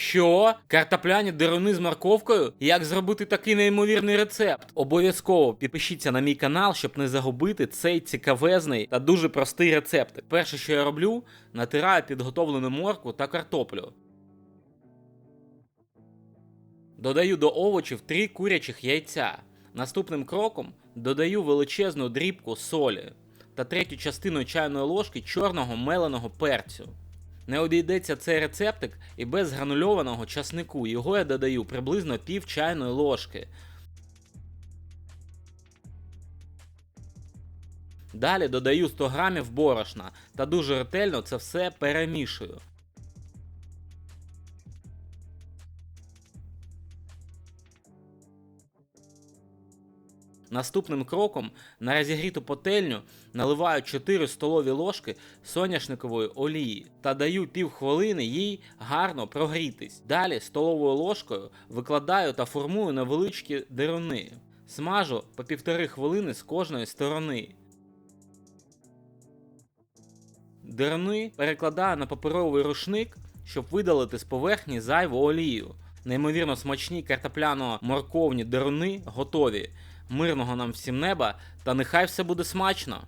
Що? Картопляні деруни з морковкою? Як зробити такий неймовірний рецепт? Обов'язково підпишіться на мій канал, щоб не загубити цей цікавезний та дуже простий рецепт. Перше, що я роблю, натираю підготовлену моркву та картоплю. Додаю до овочів 3 курячих яйця. Наступним кроком додаю величезну дрібку солі та третю частину чайної ложки чорного меленого перцю. Не обійдеться цей рецептик і без гранульованого часнику. Його я додаю приблизно пів чайної ложки. Далі додаю 100 грамів борошна та дуже ретельно це все перемішую. Наступним кроком на розігріту пательню наливаю 4 столові ложки соняшникової олії та даю пів хвилини їй гарно прогрітись. Далі столовою ложкою викладаю та формую невеличкі деруни. Смажу по півтори хвилини з кожної сторони. Деруни перекладаю на паперовий рушник, щоб видалити з поверхні зайву олію. Неймовірно смачні картопляно-морковні деруни готові. Мирного нам всім неба, та нехай все буде смачно!